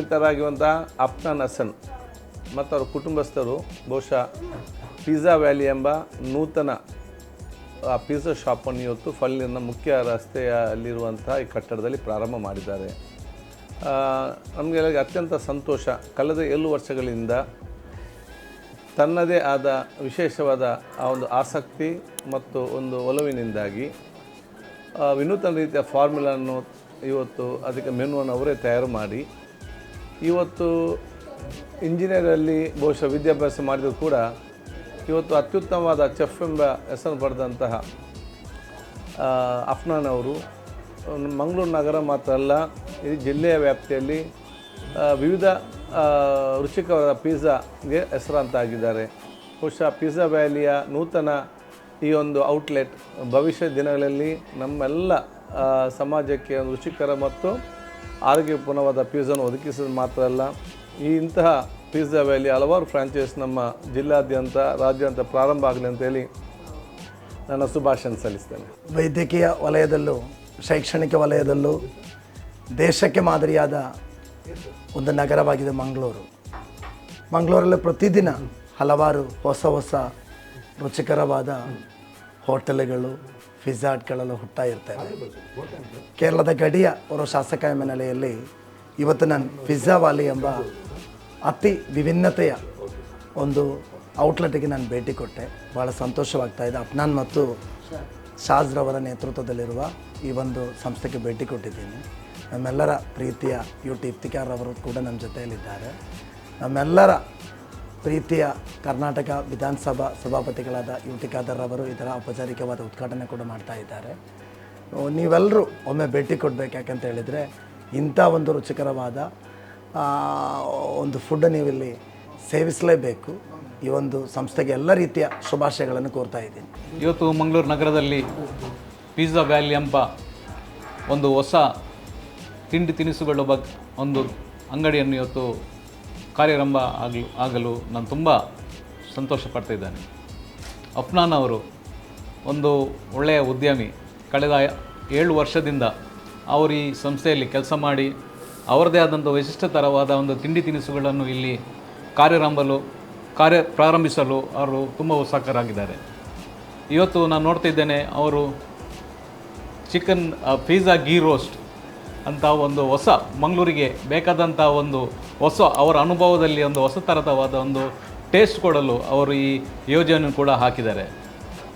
ಮಿತ್ರರಾಗಿರುವಂಥ ಅಫ್ನಾನ್ ಹಸನ್ ಮತ್ತು ಅವರ ಕುಟುಂಬಸ್ಥರು, ಬಹುಶಃ ಪಿಜ್ಜಾ ವ್ಯಾಲಿ ಎಂಬ ನೂತನ, ಆ ಪಿಜ್ಜಾ ಶಾಪನ್ನು ಇವತ್ತು ಫಲ್ಲಿನ ಮುಖ್ಯ ರಸ್ತೆಯಲ್ಲಿರುವಂತಹ ಈ ಕಟ್ಟಡದಲ್ಲಿ ಪ್ರಾರಂಭ ಮಾಡಿದ್ದಾರೆ. ನಮಗೆಲ್ಲ ಅತ್ಯಂತ ಸಂತೋಷ. ಕಳೆದ ಏಳು ವರ್ಷಗಳಿಂದ ತನ್ನದೇ ಆದ ವಿಶೇಷವಾದ ಆ ಒಂದು ಆಸಕ್ತಿ ಮತ್ತು ಒಂದು ಒಲವಿನಿಂದಾಗಿ ವಿನೂತನ ರೀತಿಯ ಫಾರ್ಮುಲನ್ನು ಇವತ್ತು ಅದಕ್ಕೆ ಮೆನುವನ್ನು ಅವರೇ ತಯಾರು ಮಾಡಿ ಇವತ್ತು ಇಂಜಿನಿಯರಲ್ಲಿ ಬಹುಶಃ ವಿದ್ಯಾಭ್ಯಾಸ ಮಾಡಿದರೂ ಕೂಡ ಇವತ್ತು ಅತ್ಯುತ್ತಮವಾದ ಚೆಫ್ ಎಂಬ ಹೆಸರು ಪಡೆದಂತಹ ಅಫ್ನಾನ್ ಅವರು, ಮಂಗಳೂರು ನಗರ ಮಾತ್ರ ಅಲ್ಲ, ಇಡೀ ಜಿಲ್ಲೆಯ ವ್ಯಾಪ್ತಿಯಲ್ಲಿ ವಿವಿಧ ರುಚಿಕರವಾದ ರುಚಿಕರ ಪಿಜ್ಜಾಗೆ ಹೆಸರಾಂತಾಗಿದ್ದಾರೆ ಬಹುಶಃ ಪಿಜ್ಜಾ ವ್ಯಾಲಿಯ ನೂತನ ಈ ಒಂದು ಔಟ್ಲೆಟ್ ಭವಿಷ್ಯದ ದಿನಗಳಲ್ಲಿ ನಮ್ಮೆಲ್ಲ ಸಮಾಜಕ್ಕೆ ಒಂದು ರುಚಿಕರ ಮತ್ತು ಆರೋಗ್ಯಪೂರ್ಣವಾದ ಪಿಜ್ಜಾನ ಒದಗಿಸೋದು ಮಾತ್ರ ಅಲ್ಲ, ಈ ಇಂತಹ ಪಿಜ್ಜಾ ವ್ಯಾಲಿ ಹಲವಾರು ಫ್ರಾಂಚೈಸ್ ನಮ್ಮ ಜಿಲ್ಲಾದ್ಯಂತ, ರಾಜ್ಯಾದ್ಯಂತ ಪ್ರಾರಂಭ ಆಗಲಿ ಅಂತೇಳಿ ನನ್ನ ಶುಭಾಶಯ ಸಲ್ಲಿಸ್ತೇನೆ. ವೈದ್ಯಕೀಯ ವಲಯದಲ್ಲೂ, ಶೈಕ್ಷಣಿಕ ವಲಯದಲ್ಲೂ ದೇಶಕ್ಕೆ ಮಾದರಿಯಾದ ಒಂದು ನಗರವಾಗಿದೆ ಮಂಗಳೂರು. ಮಂಗಳೂರಲ್ಲಿ ಪ್ರತಿದಿನ ಹಲವಾರು ಹೊಸ ಹೊಸ ರುಚಿಕರವಾದ ಹೋಟೆಲ್ಗಳು ಪಿಜ್ಜಾಟ್ಗಳೆಲ್ಲ ಹುಟ್ತಾ ಇರ್ತೇವೆ. ಕೇರಳದ ಗಡಿಯ ಅವರ ಶಾಸಕ ಎಂಬ ನೆಲೆಯಲ್ಲಿ ಇವತ್ತು ನಾನು ಪಿಜ್ಜಾ ವಾಲಿ ಎಂಬ ಅತಿ ವಿಭಿನ್ನತೆಯ ಒಂದು ಔಟ್ಲೆಟ್ಗೆ ನಾನು ಭೇಟಿ ಕೊಟ್ಟೆ. ಭಾಳ ಸಂತೋಷವಾಗ್ತಾ ಇದೆ. ಅಪ್ನಾನ್ ಮತ್ತು ಶಾಜ್ರವರ ನೇತೃತ್ವದಲ್ಲಿರುವ ಈ ಒಂದು ಸಂಸ್ಥೆಗೆ ಭೇಟಿ ಕೊಟ್ಟಿದ್ದೀನಿ. ನಮ್ಮೆಲ್ಲರ ಪ್ರೀತಿಯ ಯು ಟಿ ಇಫ್ತಿಕಾರ್ ಅವರು ಕೂಡ ನಮ್ಮ ಜೊತೆಯಲ್ಲಿದ್ದಾರೆ. ನಮ್ಮೆಲ್ಲರ ಪ್ರೀತಿಯ ಕರ್ನಾಟಕ ವಿಧಾನಸಭಾ ಸಭಾಪತಿಗಳಾದ ಯು ಟಿ ಖಾದರ್ ಅವರು ಇದರ ಔಪಚಾರಿಕವಾದ ಉದ್ಘಾಟನೆ ಕೂಡ ಮಾಡ್ತಾ ಇದ್ದಾರೆ. ನೀವೆಲ್ಲರೂ ಒಮ್ಮೆ ಭೇಟಿ ಕೊಡಬೇಕು ಯಾಕಂತ ಹೇಳಿದರೆ ಇಂಥ ಒಂದು ರುಚಿಕರವಾದ ಒಂದು ಫುಡ್ ನೀವಿಲ್ಲಿ ಸೇವಿಸಲೇಬೇಕು. ಈ ಒಂದು ಸಂಸ್ಥೆಗೆ ಎಲ್ಲ ರೀತಿಯ ಶುಭಾಶಯಗಳನ್ನು ಕೋರ್ತಾ ಇದ್ದೀನಿ. ಇವತ್ತು ಮಂಗಳೂರು ನಗರದಲ್ಲಿ ಪಿಜ್ಜಾ ವ್ಯಾಲಿ ಎಂಬ ಒಂದು ಹೊಸ ತಿಂಡಿ ತಿನಿಸುಗಳ ಬಗ್ಗೆ ಒಂದು ಅಂಗಡಿಯನ್ನು ಇವತ್ತು ಕಾರ್ಯಾರಂಭ ಆಗಲು ಆಗಲು ನಾನು ತುಂಬ ಸಂತೋಷ ಪಡ್ತಾಯಿದ್ದೇನೆ ಅಫ್ನಾನ್ ಅವರು ಒಂದು ಒಳ್ಳೆಯ ಉದ್ಯಮಿ. ಕಳೆದ ಏಳು ವರ್ಷದಿಂದ ಅವರು ಈ ಸಂಸ್ಥೆಯಲ್ಲಿ ಕೆಲಸ ಮಾಡಿ ಅವರದೇ ಆದಂಥ ವಿಶಿಷ್ಟತರವಾದ ಒಂದು ತಿಂಡಿ ತಿನಿಸುಗಳನ್ನು ಇಲ್ಲಿ ಕಾರ್ಯಾರಂಭಲು, ಕಾರ್ಯ ಪ್ರಾರಂಭಿಸಲು ಅವರು ತುಂಬ ಉತ್ಸಾಹಕರಾಗಿದ್ದಾರೆ. ಇವತ್ತು ನಾನು ನೋಡ್ತಿದ್ದೇನೆ ಅವರು ಚಿಕನ್ ಪಿಜ್ಜಾ ಗೀ ರೋಸ್ಟ್ ಅಂತ ಒಂದು ಹೊಸ ಮಂಗಳೂರಿಗೆ ಬೇಕಾದಂಥ ಒಂದು ಹೊಸ ಅವರ ಅನುಭವದಲ್ಲಿ ಒಂದು ಹೊಸ ಥರದವಾದ ಒಂದು ಟೇಸ್ಟ್ ಕೊಡಲು ಅವರು ಈ ಯೋಜನೆ ಕೂಡ ಹಾಕಿದ್ದಾರೆ.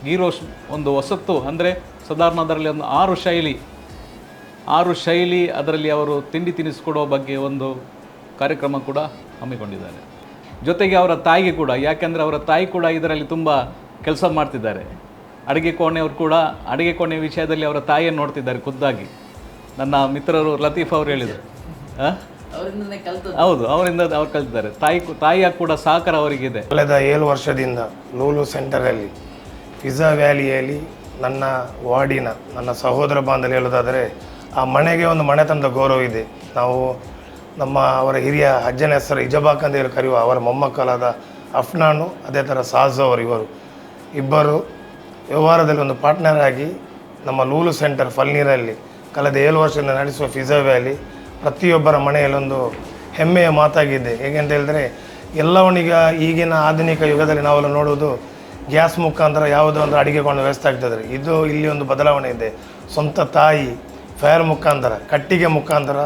ಗೀ ಒಂದು ಹೊಸತ್ತು ಅಂದರೆ ಸಾಧಾರಣ ಅದರಲ್ಲಿ ಒಂದು ಆರು ಶೈಲಿ. ಆರು ಶೈಲಿ ಅದರಲ್ಲಿ ಅವರು ತಿಂಡಿ ತಿನಿಸ್ಕೊಡೋ ಬಗ್ಗೆ ಒಂದು ಕಾರ್ಯಕ್ರಮ ಕೂಡ ಹಮ್ಮಿಕೊಂಡಿದ್ದಾರೆ. ಜೊತೆಗೆ ಅವರ ತಾಯಿಗೆ ಕೂಡ, ಯಾಕೆಂದರೆ ಅವರ ತಾಯಿ ಕೂಡ ಇದರಲ್ಲಿ ತುಂಬ ಕೆಲಸ ಮಾಡ್ತಿದ್ದಾರೆ. ಅಡುಗೆ ಕೋಣೆಯವರು ಕೂಡ, ಅಡುಗೆ ಕೋಣೆ ವಿಷಯದಲ್ಲಿ ಅವರ ತಾಯಿಯನ್ನು ನೋಡ್ತಿದ್ದಾರೆ ಖುದ್ದಾಗಿ. ನನ್ನ ಮಿತ್ರರು ಲತೀಫ್ ಅವರು ಹೇಳಿದರು. ಆ? ಹೌದು ಅವರಿಂದ ಅವ್ರು ಕಲಿತಿದ್ದಾರೆ. ತಾಯಿ ತಾಯಿಯ ಕೂಡ ಸಹಕಾರ ಅವರಿಗಿದೆ. ಕಳೆದ ಏಳು ವರ್ಷದಿಂದ ಲೂಲು ಸೆಂಟರಲ್ಲಿ ಪಿಜ್ಜಾ ವ್ಯಾಲಿಯಲ್ಲಿ ನನ್ನ ವಾರ್ಡಿನ ನನ್ನ ಸಹೋದರ ಬಾಂಧವ್ಯ ಹೇಳೋದಾದರೆ ಆ ಮನೆಗೆ ಒಂದು ಮನೆತನದ ಗೌರವ ಇದೆ. ನಾವು ನಮ್ಮ ಅವರ ಹಿರಿಯ ಅಜ್ಜನ ಹೆಸರು ಇಜಬಾಕ್ ಅಂತ ಹೇಳಿ ಕರೆಯುವ ಅವರ ಮೊಮ್ಮಕ್ಕಳಾದ ಅಫ್ನಾನು ಅದೇ ಥರ ಸಾಜು ಅವರು ಇವರು. ಇಬ್ಬರು ವ್ಯವಹಾರದಲ್ಲಿ ಒಂದು ಪಾರ್ಟ್ನರ್ ಆಗಿ ನಮ್ಮ ಲೂಲು ಸೆಂಟರ್ ಫಲ್ನೀರಲ್ಲಿ ಕಳೆದ ಏಳು ವರ್ಷದಿಂದ ನಡೆಸುವ ಫಿಝಾ ವ್ಯಾಲಿ ಪ್ರತಿಯೊಬ್ಬರ ಮನೆಯಲ್ಲೊಂದು ಹೆಮ್ಮೆಯ ಮಾತಾಗಿದೆ. ಹೇಗೆಂತ ಹೇಳಿದ್ರೆ ಎಲ್ಲವನ್ನೀಗ ಈಗಿನ ಆಧುನಿಕ ಯುಗದಲ್ಲಿ ನಾವೆಲ್ಲ ನೋಡುವುದು ಗ್ಯಾಸ್ ಮುಖಾಂತರ ಯಾವುದೋ ಒಂದು ಅಡಿಗೆ ಕೊಂಡು ವ್ಯವಸ್ಥೆ ಆಗ್ತದೆ ಇದು ಇಲ್ಲಿ ಒಂದು ಬದಲಾವಣೆ ಇದೆ. ಸ್ವಂತ ತಾಯಿ, ಫೈರ್ ಮುಖಾಂತರ, ಕಟ್ಟಿಗೆ ಮುಖಾಂತರ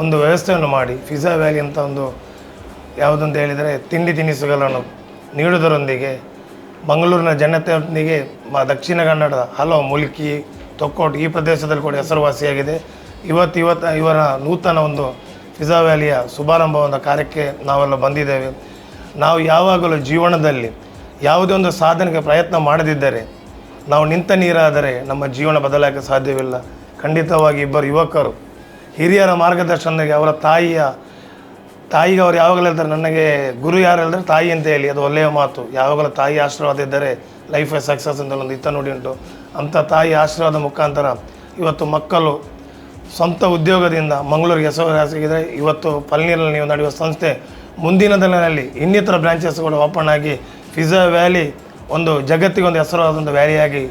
ಒಂದು ವ್ಯವಸ್ಥೆಯನ್ನು ಮಾಡಿ, ಫಿಜಾ ವ್ಯಾಲಿ ಅಂತ ಒಂದು ಯಾವುದಂತ ಹೇಳಿದರೆ, ತಿಂಡಿ ತಿನಿಸುಗಳನ್ನು ನೀಡುವುದರೊಂದಿಗೆ ಮಂಗಳೂರಿನ ಜನತೆಯೊಂದಿಗೆ ದಕ್ಷಿಣ ಕನ್ನಡದ ಹಲವು ಮುಲ್ಕಿ, ತೊಕ್ಕೋಟು ಈ ಪ್ರದೇಶದಲ್ಲಿ ಕೂಡ ಹೆಸರುವಾಸಿಯಾಗಿದೆ. ಇವತ್ತು ಇವತ್ತು ಇವರ ನೂತನ ಒಂದು ಫಿಜಾ ವ್ಯಾಲಿಯ ಶುಭಾರಂಭ ಒಂದು ಕಾರ್ಯಕ್ಕೆ ನಾವೆಲ್ಲ ಬಂದಿದ್ದೇವೆ. ನಾವು ಯಾವಾಗಲೂ ಜೀವನದಲ್ಲಿ ಯಾವುದೇ ಒಂದು ಸಾಧನೆಗೆ ಪ್ರಯತ್ನ ಮಾಡದಿದ್ದರೆ, ನಾವು ನಿಂತ ನೀರಾದರೆ ನಮ್ಮ ಜೀವನ ಬದಲಾಗಕ್ಕೆ ಸಾಧ್ಯವಿಲ್ಲ. ಖಂಡಿತವಾಗಿ ಇಬ್ಬರು ಯುವಕರು, ಹಿರಿಯರ ಮಾರ್ಗದರ್ಶನಕ್ಕೆ ಅವರ ತಾಯಿಯ ತಾಯಿಗೆ ಅವ್ರು ಯಾವಾಗಲೂ ಹೇಳ್ತಾರೆ, ನನಗೆ ಗುರು ಯಾರು ಹೇಳಿದ್ರೆ ತಾಯಿ ಅಂತ ಹೇಳಿ, ಅದು ಒಳ್ಳೆಯ ಮಾತು. ಯಾವಾಗಲೂ ತಾಯಿ ಆಶೀರ್ವಾದ ಇದ್ದರೆ ಲೈಫ್ ಸಕ್ಸಸ್ ಅಂತ ಒಂದು ಇತ್ತ ನೋಡಿ ಉಂಟು. ಅಂಥ ತಾಯಿ ಆಶೀರ್ವಾದ ಮುಖಾಂತರ ಇವತ್ತು ಮಕ್ಕಳು ಸ್ವಂತ ಉದ್ಯೋಗದಿಂದ ಮಂಗಳೂರಿಗೆ ಹೆಸರುವಾಸಿಗಿದೆ ಇವತ್ತು ಪಲ್ನೀರಲ್ಲಿ ನೀವು ನಡೆಯುವ ಸಂಸ್ಥೆ ಮುಂದಿನ ದಿನಗಳಲ್ಲಿ ಇನ್ನಿತರ ಬ್ರಾಂಚಸ್ಗಳು ಓಪನ್ ಆಗಿ ಪಿಜ್ಜಾ ವ್ಯಾಲಿ ಒಂದು ಜಗತ್ತಿಗೆ ಒಂದು ಹೆಸರಾದಂಥ ವ್ಯಾಲಿಯಾಗಿ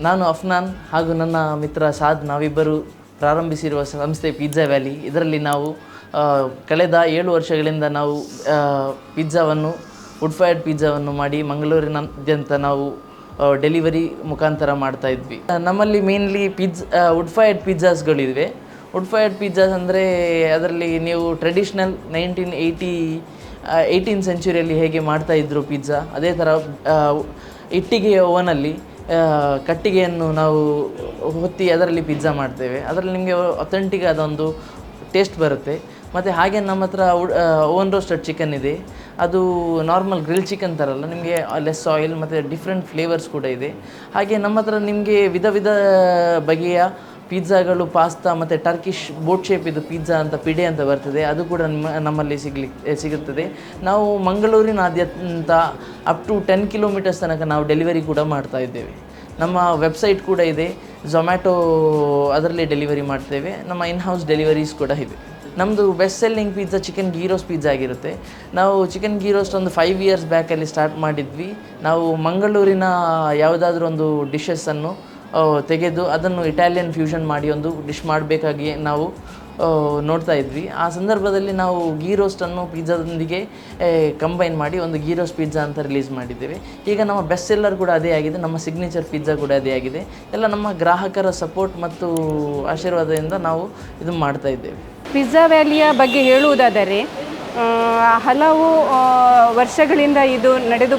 ನಾನು ಅಫ್ನಾನ್ ಹಾಗೂ ನನ್ನ ಮಿತ್ರ ಸಾದ್ ನಾವಿಬ್ಬರು ಪ್ರಾರಂಭಿಸಿರುವ ಸಂಸ್ಥೆ ಪಿಜ್ಜಾ ವ್ಯಾಲಿ ಇದರಲ್ಲಿ ನಾವು ಕಳೆದ ಏಳು ವರ್ಷಗಳಿಂದ ನಾವು ಪಿಜ್ಜಾವನ್ನು ಫೈರ್ಡ್ ಪಿಜ್ಜಾವನ್ನು ಮಾಡಿ ಮಂಗಳೂರಿನಾದ್ಯಂತ ನಾವು ಡೆಲಿವರಿ ಮುಖಾಂತರ ಮಾಡ್ತಾ ಇದ್ವಿ. ನಮ್ಮಲ್ಲಿ ಮೇನ್ಲಿ ಪಿಜ್ ವುಡ್ ಫೈರ್ಡ್ ಪಿಜ್ಜಾಸ್ಗಳಿವೆ ವುಡ್ ಫೈರ್ಡ್ ಪಿಜ್ಜಾಸ್ ಅಂದರೆ ಅದರಲ್ಲಿ ನೀವು ಟ್ರೆಡಿಷ್ನಲ್ ನೈನ್ಟೀನ್ ಏಯ್ಟಿ ಏಯ್ಟೀನ್ ಸೆಂಚುರಿಯಲ್ಲಿ ಹೇಗೆ ಮಾಡ್ತಾ ಇದ್ರು ಪಿಜ್ಜಾ ಅದೇ ಥರ ಇಟ್ಟಿಗೆಯ ಓವನಲ್ಲಿ ಕಟ್ಟಿಗೆಯನ್ನು ನಾವು ಹೊತ್ತಿ ಅದರಲ್ಲಿ ಪಿಜ್ಜಾ ಮಾಡ್ತೇವೆ. ಅದರಲ್ಲಿ ನಿಮಗೆ ಅಥೆಂಟಿಕ್ ಆದ ಒಂದು ಟೇಸ್ಟ್ ಬರುತ್ತೆ. ಮತ್ತು ಹಾಗೆ ನಮ್ಮ ಹತ್ರ ಓವನ್ ರೋಸ್ಟೆಡ್ ಚಿಕನ್ ಇದೆ. ಅದು ನಾರ್ಮಲ್ ಗ್ರಿಲ್ ಚಿಕನ್ ಥರಲ್ಲ ನಿಮಗೆ ಲೆಸ್ ಆಯಿಲ್ ಮತ್ತು ಡಿಫ್ರೆಂಟ್ ಫ್ಲೇವರ್ಸ್ ಕೂಡ ಇದೆ. ಹಾಗೆ ನಮ್ಮ ಹತ್ರ ನಿಮಗೆ ವಿಧ ವಿಧ ಬಗೆಯ ಪಿಜ್ಜಾಗಳು ಪಾಸ್ತಾ ಮತ್ತು ಟರ್ಕಿಶ್ ಬೋಟ್ ಶೇಪ್ ಇದು ಪಿಜ್ಜಾ ಅಂತ ಪಿಡೆ ಅಂತ ಬರ್ತದೆ. ಅದು ಕೂಡ ನಿಮ್ಮ, ನಮ್ಮಲ್ಲಿ ಸಿಗ್ಲಿಕ್ಕೆ ಸಿಗುತ್ತದೆ. ನಾವು ಮಂಗಳೂರಿನಾದ್ಯಂತ ಅಪ್ ಟು ಟೆನ್ ಕಿಲೋಮೀಟರ್ಸ್ ತನಕ ನಾವು ಡೆಲಿವರಿ ಕೂಡ ಮಾಡ್ತಾ ಇದ್ದೇವೆ. ನಮ್ಮ ವೆಬ್ಸೈಟ್ ಕೂಡ ಇದೆ. ಝೊಮ್ಯಾಟೊ ಅದರಲ್ಲಿ ಡೆಲಿವರಿ ಮಾಡ್ತೇವೆ. ನಮ್ಮ ಇನ್ ಹೌಸ್ ಡೆಲಿವರೀಸ್ ಕೂಡ ಇದೆ. ನಮ್ಮದು best selling pizza chicken ಗೀರೋಸ್ pizza ಆಗಿರುತ್ತೆ. ನಾವು ಚಿಕನ್ ಗೀರೋಸ್ಟ್ ಒಂದು ಫೈವ್ ಇಯರ್ಸ್ ಬ್ಯಾಕಲ್ಲಿ ಸ್ಟಾರ್ಟ್ ಮಾಡಿದ್ವಿ. ನಾವು ಮಂಗಳೂರಿನ ಯಾವುದಾದ್ರೂ ಒಂದು ಡಿಶಸ್ಸನ್ನು ತೆಗೆದು ಅದನ್ನು ಇಟಾಲಿಯನ್ ಫ್ಯೂಷನ್ ಮಾಡಿ ಒಂದು ಡಿಶ್ ಮಾಡಬೇಕಾಗಿ ನಾವು ನೋಡ್ತಾ ಇದ್ವಿ. ಆ ಸಂದರ್ಭದಲ್ಲಿ ನಾವು ಗೀ ರೋಸ್ಟನ್ನು ಪಿಜ್ಜಾದೊಂದಿಗೆ ಕಂಬೈನ್ ಮಾಡಿ ಒಂದು ಗೀ ರೋಸ್ಟ್ ಪಿಜ್ಜಾ ಅಂತ ರಿಲೀಸ್ ಮಾಡಿದ್ದೇವೆ. ಈಗ ನಮ್ಮ ಬೆಸ್ಟ್ ಸೆಲ್ಲರ್ ಕೂಡ ಅದೇ ಆಗಿದೆ. ನಮ್ಮ ಸಿಗ್ನೇಚರ್ ಪಿಜ್ಜಾ ಕೂಡ ಅದೇ ಆಗಿದೆ. ಎಲ್ಲ ನಮ್ಮ ಗ್ರಾಹಕರ ಸಪೋರ್ಟ್ ಮತ್ತು ಆಶೀರ್ವಾದದಿಂದ ನಾವು ಇದು ಮಾಡ್ತಾ ಇದ್ದೇವೆ. ಪಿಜ್ಜಾ ವ್ಯಾಲಿಯ ಬಗ್ಗೆ ಹೇಳುವುದಾದರೆ ಹಲವು ವರ್ಷಗಳಿಂದ ಇದು ನಡೆದು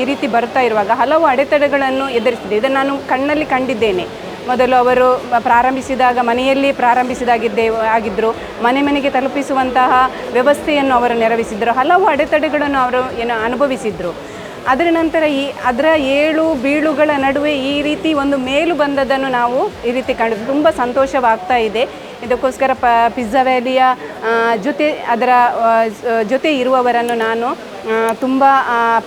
ಈ ರೀತಿ ಬರ್ತಾ ಇರುವಾಗ ಹಲವು ಅಡೆತಡೆಗಳನ್ನು ಎದುರಿಸಿದೆ. ಇದನ್ನು ನಾನು ಕಣ್ಣಲ್ಲಿ ಕಂಡಿದ್ದೇನೆ. ಮೊದಲು ಅವರು ಪ್ರಾರಂಭಿಸಿದಾಗ, ಮನೆಯಲ್ಲಿ ಪ್ರಾರಂಭಿಸಿದಾಗಿದ್ದೇ ಆಗಿದ್ದರು ಮನೆ ಮನೆಗೆ ತಲುಪಿಸುವಂತಹ ವ್ಯವಸ್ಥೆಯನ್ನು ಅವರು ನೆರವಿಸಿದರು ಹಲವು ಅಡೆತಡೆಗಳನ್ನು ಅವರು ಏನು ಅನುಭವಿಸಿದರು. ಅದರ ನಂತರ ಈ, ಅದರ ಏಳು ಬೀಳುಗಳ ನಡುವೆ ಈ ರೀತಿ ಒಂದು ಮೇಲು ಬಂದದನ್ನು ನಾವು ಈ ರೀತಿ ಕಂಡು ತುಂಬ ಸಂತೋಷವಾಗ್ತಾ ಇದೆ. ಇದಕ್ಕೋಸ್ಕರ ಪ ಪಿಜ್ಜಾ ವ್ಯಾಲಿಯ ಜೊತೆ, ಅದರ ಜೊತೆ ಇರುವವರನ್ನು ನಾನು ತುಂಬ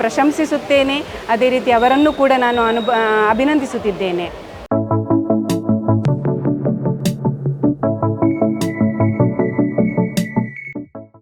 ಪ್ರಶಂಸಿಸುತ್ತೇನೆ. ಅದೇ ರೀತಿ ಅವರನ್ನು ಕೂಡ ನಾನು ಅನುಭ ಅಭಿನಂದಿಸುತ್ತಿದ್ದೇನೆ.